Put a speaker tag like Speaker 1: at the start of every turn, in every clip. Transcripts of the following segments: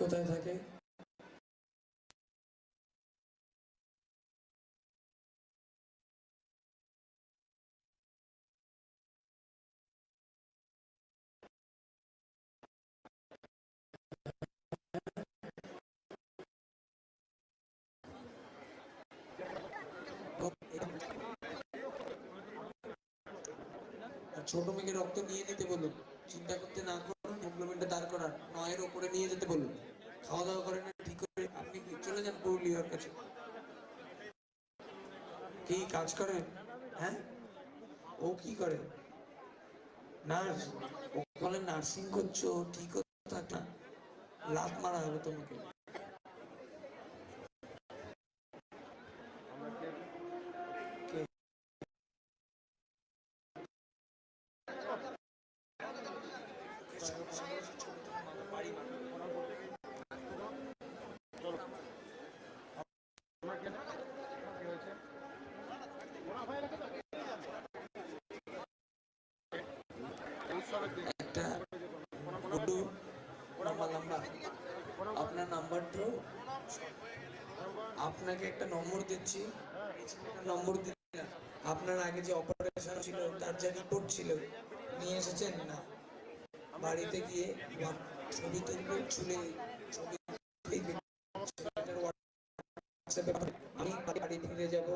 Speaker 1: কোথায় থাকে? ছোট মেয়েকে রক্ত নিয়ে নিতে বলুন। চিন্তা করতে না করুন হেমোগ্লোবিনটা দাঁড় করান নয়ের ওপরে নিয়ে যেতে বলুন। খাওয়া দাওয়া করেন না, ঠিক করে আপনি চলে যান পুরুলিয়ার কাছে? কি কাজ করেন হ্যাঁ? ও কি করে? নার্স। ও বলে, নার্সিং করছ, ঠিক না লাত মারা হবে তোমাকে কে? একটা গুড্ডু লম্বা লম্বা। আপনার নাম্বারটা আপনাকে একটা নম্বর দিচ্ছি। নম্বর দিচ্ছি আপনার আগে যে অপারেশন ছিল, তার যে রিপোর্ট ছিল, নিয়ে এসেছেন না? বাড়িতে গিয়ে ছবি তুলবেন চুলে ছবি। আমি বাড়ি ফিরে যাব।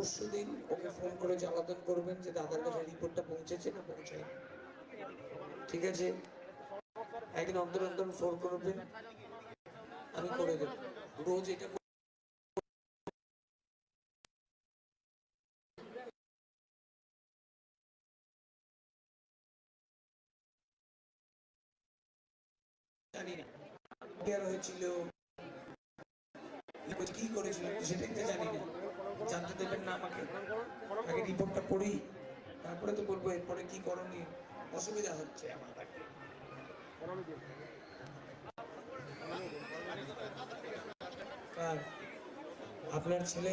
Speaker 1: পরশু দিন ওকে ফোন করে জ্বালাতন করবেন যে দাদার কাছে রিপোর্টটা পৌঁছেছে না পৌঁছায়নি। ঠিক আছে? একদিন অন্তর অন্তর ফোন করবেন। আমি করে দেব। রোজ এটা জানি না। হয়েছিল। কি করেছিল সেটাই তো জানি না। জানতে দেবেন না আমাকে। আগে রিপোর্টটা পড়ি তারপরে তো বলব এরপরে কি করণীয়? অসুবিধা হচ্ছে আমার। আপনার ছেলে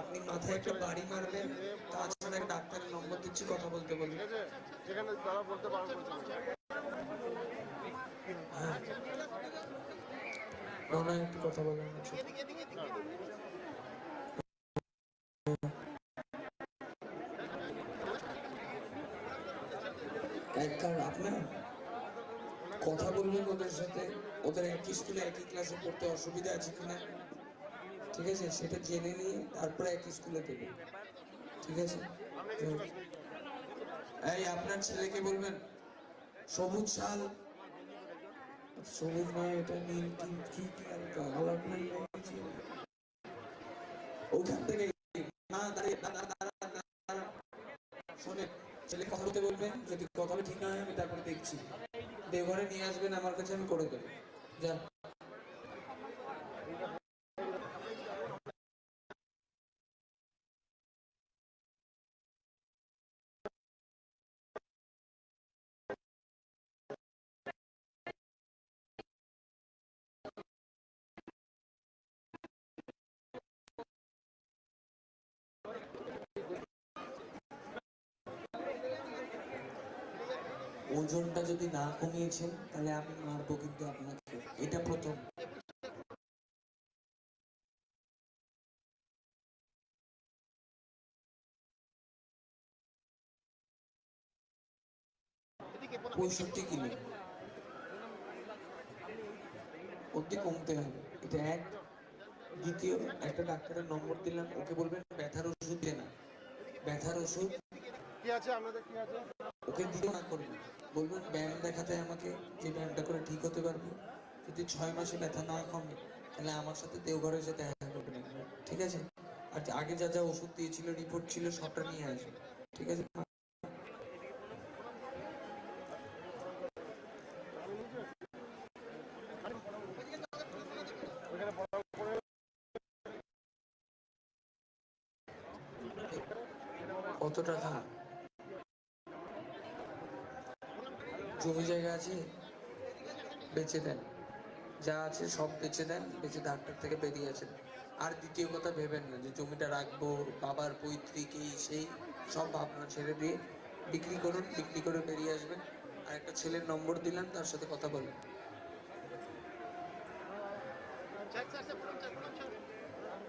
Speaker 1: আপনি মাথায় একটা বাড়ি মারবেন তাছাড়া একটা ডাক্তারের নম্বর দিচ্ছি কথা বলতে
Speaker 2: যেখানে তারা পারব
Speaker 1: হ্যাঁ। না একটু কথা বলেন কথা বলবেন ওদের সাথে। ওদের একই স্কুলে একই ক্লাসে পড়তে অসুবিধা আছে কিনা, ঠিক আছে? সেটা জেনে নিয়ে তারপরে একই স্কুলে দেবেন, ঠিক আছে? এই আপনার ছেলেকে বলবেন, সবুজ শাল। সবুজ নয়, এটা নীল কি ওখান থেকে শুনে ছেলে কথা বলতে বলবেন যদি কথা ঠিক না হয় আমি তারপরে দেখছি। দেওঘরে নিয়ে আসবেন, আমার কাছে আমি করে দেবো। যা ওজনটা যদি না কমিয়েছেন তাহলে আমি মারবো কিন্তু আপনাকে। এটা প্রথম। পঁয়ষট্টি কিলো। অব্দি কমতে হবে। এটা এক। দ্বিতীয় একটা ডাক্তারের নম্বর দিলাম। ওকে বলবেন ব্যথার ওষুধ দে না ব্যথার ওষুধ
Speaker 2: কি আছে? আপনাদের কি আছে?
Speaker 1: ওকে দিতে না করবেন বলবেন ব্যায়াম দেখাতে আমাকে যে ব্যায়ামটা করে ঠিক হতে পারব। যদি ছয় মাসে ব্যথা না কমে, তাহলে আমার সাথে দেওঘরে এসে দেখা করবেন। ঠিক আছে? আর আগে যা যা ওষুধ দিয়েছিল রিপোর্ট ছিল, সবটা নিয়ে আসবে ঠিক আছে? কত টাকা? জমি জায়গা আছে, বেচে দেন। যা আছে সব বেচে দেন, বেচে ডাক্তার থেকে বেরিয়ে আসেন। আর দ্বিতীয় কথা ভেবেন না যে জমিটা রাখব, বাবার পৈতৃক এই সেই সব ভাবনা ছেড়ে দিয়ে বিক্রি করুন, বিক্রি করে বেরিয়ে আসবেন। আর একটা ছেলের নম্বর দিলাম তার সাথে কথা বলুন।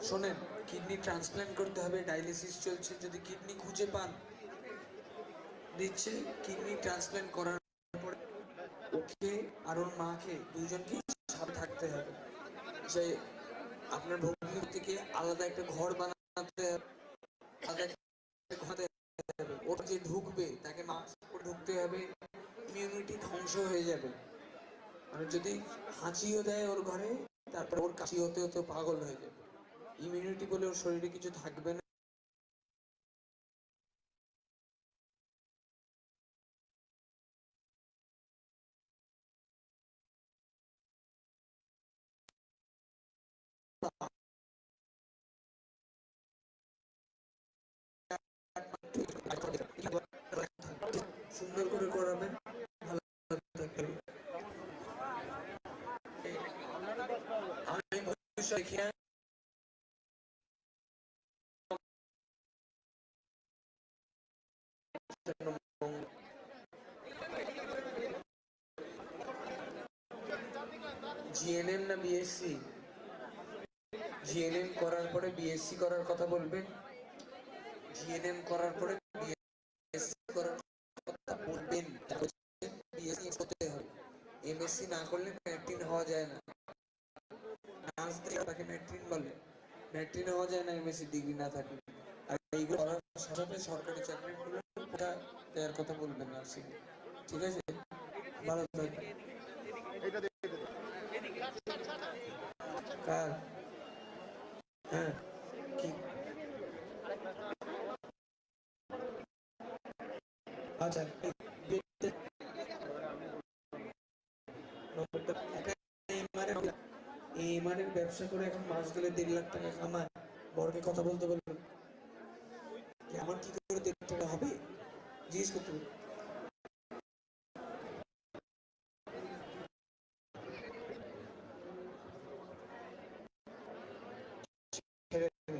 Speaker 1: শোনেন, কিডনি ট্রান্সপ্ল্যান্ট করতে হবে, ডায়ালিসিস চলছে, যদি কিডনি খুঁজে পান দিচ্ছে কিডনি ট্রান্সপ্ল্যান্ট করার ওকে আর ওর মাকে দুজনকে সাথে থাকতে হবে। যে আপনার ভগ্নি থেকে আলাদা একটা ঘর বানাতে আলাদা একটা যে ঢুকবে, তাকে মাস্ক পরে ঢুকতে হবে ইমিউনিটি ধ্বংস হয়ে যাবে। মানে যদি হাঁচিও দেয় ওর ঘরে, তারপর ওর কাশি হতে হতে পাগল হয়ে যাবে। ইমিউনিটি বলে ওর শরীরে কিছু থাকবে না। সুন্দর করে করাবেন ভালো থাকবে জিএনএম না বিএসসি জিএনএম করার পরে বিএসসি করার কথা বলবেন? জিএনএম করার পরে বিএসসি করার কথা বলবেন। বিএসসি হতে হবে। এমএসসি না করলে ম্যাট্রিন হওয়া যায় না। নার্স দিয়ে তাকে ম্যাট্রিন বলে। ম্যাট্রিন হওয়া যায় না এমএসসি ডিগ্রি না থাকলে। আর এইগুলো করার সাথে সরকারি চাকরিগুলো দেওয়ার কথা বলবেন নার্সিং ঠিক আছে? ভালো থাকবেন। কার হ্যাঁ কি আচ্ছা এই দেখতে- নম্বরটা একটা এমআর এর- এই এমআর এর ব্যবসা করে এখন মাস গেলে দেড় লাখ টাকা কামায়। বড়কে কথা বলতে বলবেন আমার কি করে দেড় টাকা হবে? জিজ্ঞেস করতে বলবেন ছেড়ে দেবে।